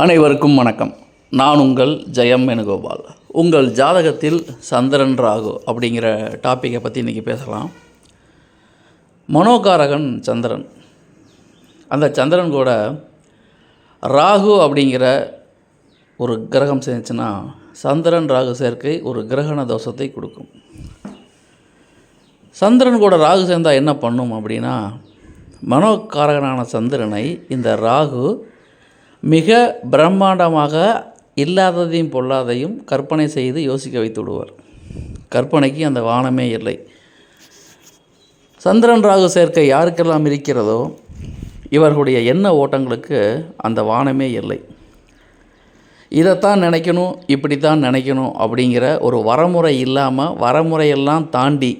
அனைவருக்கும் வணக்கம். நான் உங்கள் ஜெயம் வேணுகோபால். உங்கள் ஜாதகத்தில் சந்திரன் ராகு அப்படிங்கிற டாப்பிக்கை பற்றி இன்றைக்கி பேசலாம். மனோகாரகன் சந்திரன். அந்த சந்திரன் கூட ராகு அப்படிங்கிற ஒரு கிரகம் சேர்ந்துச்சுன்னா சந்திரன் ராகு சேர்க்கை ஒரு கிரகண தோஷத்தை கொடுக்கும். சந்திரன் கூட ராகு சேர்ந்தால் என்ன பண்ணும் அப்படின்னா மனோகாரகனான சந்திரனை இந்த ராகு மிக பிரம்மாண்டமாக இல்லாததையும் பொல்லாதையும் கற்பனை செய்து யோசிக்க வைத்து விடுவார் கற்பனைக்கு அந்த வானமே இல்லை. சந்திரன் ராகு சேர்க்கை யாருக்கெல்லாம் இருக்கிறதோ இவர்களுடைய எண்ண ஓட்டங்களுக்கு அந்த வானமே இல்லை. இதைத்தான் நினைக்கணும் இப்படி தான் நினைக்கணும் அப்படிங்கிற ஒரு வரமுறை இல்லாமல் வரமுறையெல்லாம் தாண்டி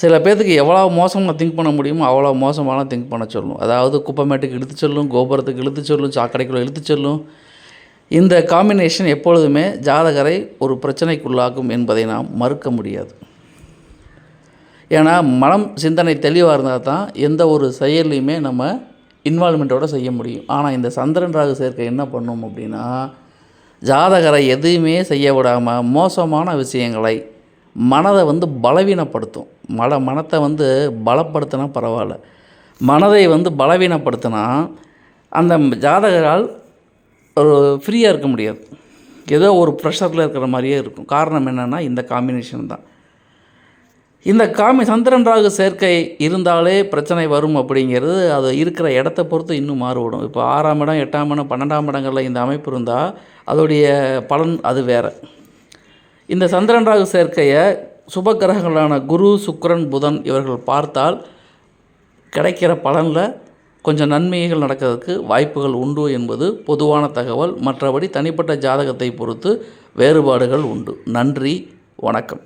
சில பேர்த்துக்கு எவ்வளோ மோசமாக திங்க் பண்ண முடியுமோ அவ்வளோ மோசமான திங்க் பண்ண சொல்லும். அதாவது குப்பைமேட்டுக்கு இழுத்து சொல்லும் கோபுரத்துக்கு இழுத்து சொல்லும் சாக்கடைக்குள்ளே இழுத்து சொல்லும். இந்த காம்பினேஷன் எப்பொழுதுமே ஜாதகரை ஒரு பிரச்சனைக்குள்ளாக்கும் என்பதை நாம் மறுக்க முடியாது. ஏன்னா மனம் சிந்தனை தெளிவாக இருந்தால் தான் எந்த ஒரு செயல்லையுமே நம்ம இன்வால்மெண்ட்டோடு செய்ய முடியும். ஆனால் இந்த சந்திரன் ராகு சேர்க்கை என்ன பண்ணும் அப்படின்னா ஜாதகரை எதுவுமே செய்ய விடாமல் மோசமான விஷயங்களை மனதை வந்து பலவீனப்படுத்தும். மல மனத்தை வந்து பலப்படுத்தினா பரவாயில்ல. மனதை வந்து பலவீனப்படுத்தினா அந்த ஜாதகரால் ஒரு ஃப்ரீயாக இருக்க முடியாது. ஏதோ ஒரு ப்ரெஷரில் இருக்கிற மாதிரியே இருக்கும். காரணம் என்னென்னா இந்த காம்பினேஷன் தான். இந்த காமி சந்திரன் ராகு சேர்க்கை இருந்தாலே பிரச்சனை வரும் அப்படிங்கிறது அது இருக்கிற இடத்த பொறுத்து இன்னும் மாறுபடும். இப்போ ஆறாம் இடம் எட்டாம் இடம் பன்னெண்டாம் இடங்களில் இந்த அமைப்பு இருந்தால் அதோடைய பலன் அது வேறு. இந்த சந்திரன் ராகு சேர்க்கையை சுப கிரகங்களான குரு சுக்கரன் புதன் இவர்கள் பார்த்தால் கிடைக்கிற பலனில் கொஞ்சம் நன்மைகள் நடக்கிறதுக்கு வாய்ப்புகள் உண்டு என்பது பொதுவான தகவல். மற்றபடி தனிப்பட்ட ஜாதகத்தை பொறுத்து வேறுபாடுகள் உண்டு. நன்றி வணக்கம்.